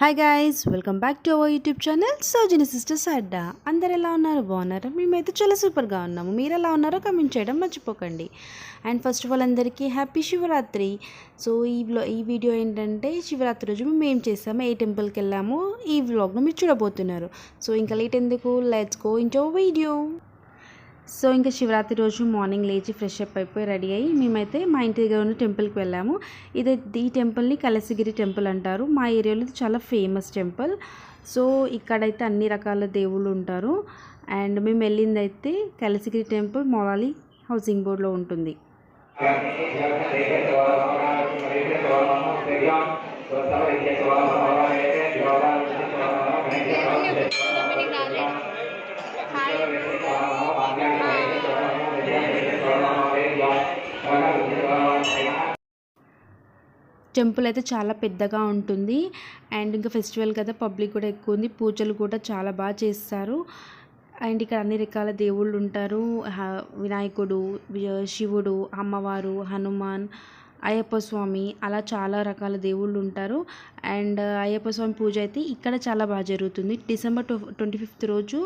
Hi guys welcome back to our YouTube channel Sojini sisters Adda అందరు ఎలా ఉన్నారు? బాగున్నారా? మేమైతే చాలా సూపర్గా ఉన్నాము. మీరు ఎలా ఉన్నారో కమెంట్ చేయడం మర్చిపోకండి. అండ్ ఫస్ట్ ఆఫ్ ఆల్ అందరికీ హ్యాపీ శివరాత్రి. సో ఈ వ్లో ఈ వీడియో ఏంటంటే శివరాత్రి రోజు మేము ఏం చేసాము? ఏ టెంపుల్కి వెళ్ళాము? ఈ వ్లాగ్ను మీరు చూడబోతున్నారు. సో ఇంకా లేట్ ఎందుకు? Let's go into video so ఇంకా శివరాత్రి రోజు మార్నింగ్ లేచి ఫ్రెష్ అప్ అయిపోయి రెడీ అయ్యి మేమైతే మా ఇంటి దగ్గర ఉన్న టెంపుల్కి వెళ్ళాము. ఇది ఈ టెంపుల్ని కలసిగిరి టెంపుల్ అంటారు. మా ఏరియాలో ఇది చాలా ఫేమస్ టెంపుల్. సో ఇక్కడైతే అన్ని రకాల దేవుళ్ళు ఉంటారు. అండ్ మేము వెళ్ళింది అయితే కలసిగిరి టెంపుల్ మొలాలి హౌసింగ్ బోర్డ్లో ఉంటుంది. టెంపుల్ అయితే చాలా పెద్దగా ఉంటుంది. అండ్ ఇంకా ఫెస్టివల్ కదా పబ్లిక్ కూడా ఎక్కువ ఉంది. పూజలు కూడా చాలా బాగా చేస్తారు. అండ్ ఇక్కడ అన్ని రకాల దేవుళ్ళు ఉంటారు. హ- వినాయకుడు శివుడు అమ్మవారు హనుమాన్ అయ్యప్ప స్వామి అలా చాలా రకాల దేవుళ్ళు ఉంటారు. అండ్ అయ్యప్ప స్వామి పూజ అయితే ఇక్కడ చాలా బాగా జరుగుతుంది. డిసెంబర్ ట్వంటీ ఫిఫ్త్ రోజు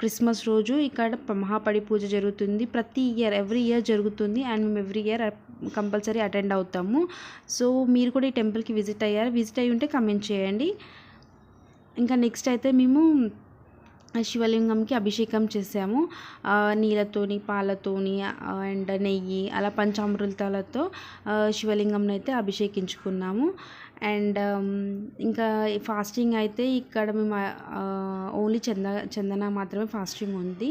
క్రిస్మస్ రోజు ఇక్కడ మహాపడి పూజ జరుగుతుంది. ప్రతి ఇయర్ ఎవ్రీ ఇయర్ జరుగుతుంది అండ్ మేము ఎవ్రీ ఇయర్ కంపల్సరీ అటెండ్ అవుతాము. సో మీరు కూడా ఈ టెంపుల్కి విజిట్ అయ్యారు. విజిట్ అయ్యి ఉంటే కమెంట్ చేయండి. ఇంకా నెక్స్ట్ అయితే మేము శివలింగంకి అభిషేకం చేసాము నీళ్ళతోని పాలతోని అండ్ నెయ్యి అలా పంచామృతాలతో శివలింగంని అయితే అభిషేకించుకున్నాము. అండ్ ఇంకా ఫాస్టింగ్ అయితే ఇక్కడ మేము ఓన్లీ చంద చందన మాత్రమే ఫాస్టింగ్ ఉంది.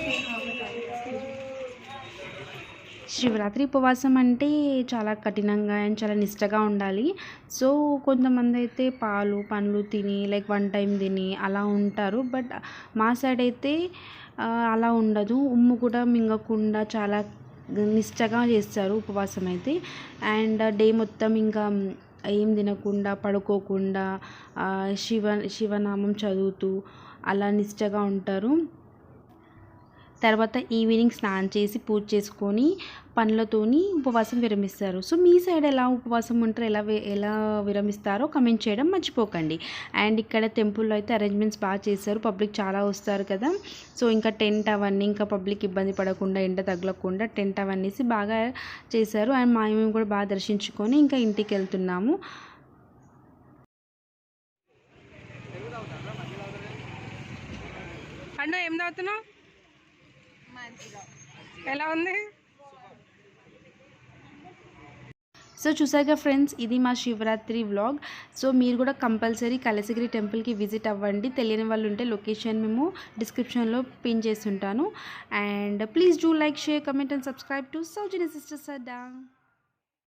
శివరాత్రి ఉపవాసం అంటే చాలా కఠినంగా అండ్ చాలా నిష్టగా ఉండాలి. సో కొంతమంది అయితే పాలు పండ్లు తిని లైక్ వన్ టైం తిని అలా ఉంటారు. బట్ మా సైడ్ అయితే అలా ఉండదు. ఉమ్ము కూడా మింగకుండా చాలా నిష్టగా చేస్తారు ఉపవాసం అయితే. అండ్ డే మొత్తం ఇంకా ఏం తినకుండా పడుకోకుండా శివ శివనామం చదువుతూ అలా నిష్టగా ఉంటారు. తర్వాత ఈవినింగ్ స్నానం చేసి పూజ చేసుకొని పనులతోని ఉపవాసం విరమిస్తారు. సో మీ సైడ్ ఎలా ఉపవాసం ఉంటారో? ఎలా ఎలా విరమిస్తారో కమెంట్ చేయడం మర్చిపోకండి. అండ్ ఇక్కడ టెంపుల్లో అయితే అరేంజ్మెంట్స్ బాగా చేశారు. పబ్లిక్ చాలా వస్తారు కదా. సో ఇంకా టెంట్ అవన్నీ ఇంకా పబ్లిక్ ఇబ్బంది పడకుండా ఎండ తగలకుండా టెంట్ అవన్నీసి బాగా చేశారు. అండ్ మా మేము కూడా బాగా దర్శించుకొని ఇంకా ఇంటికి వెళ్తున్నాము. అన్న ఏం తాగుతున్నావు? ఎలా ఉంది? సో చూసాక ఫ్రెండ్స్ ఇది మా శివరాత్రి వ్లాగ్. సో మీరు కూడా కంపల్సరీ కలసగిరి టెంపుల్కి విజిట్ అవ్వండి. తెలియని వాళ్ళు ఉంటే లొకేషన్ మేము డిస్క్రిప్షన్లో పిన్ చేస్తుంటాను and please do like share comment and subscribe to Soujani sisters Adda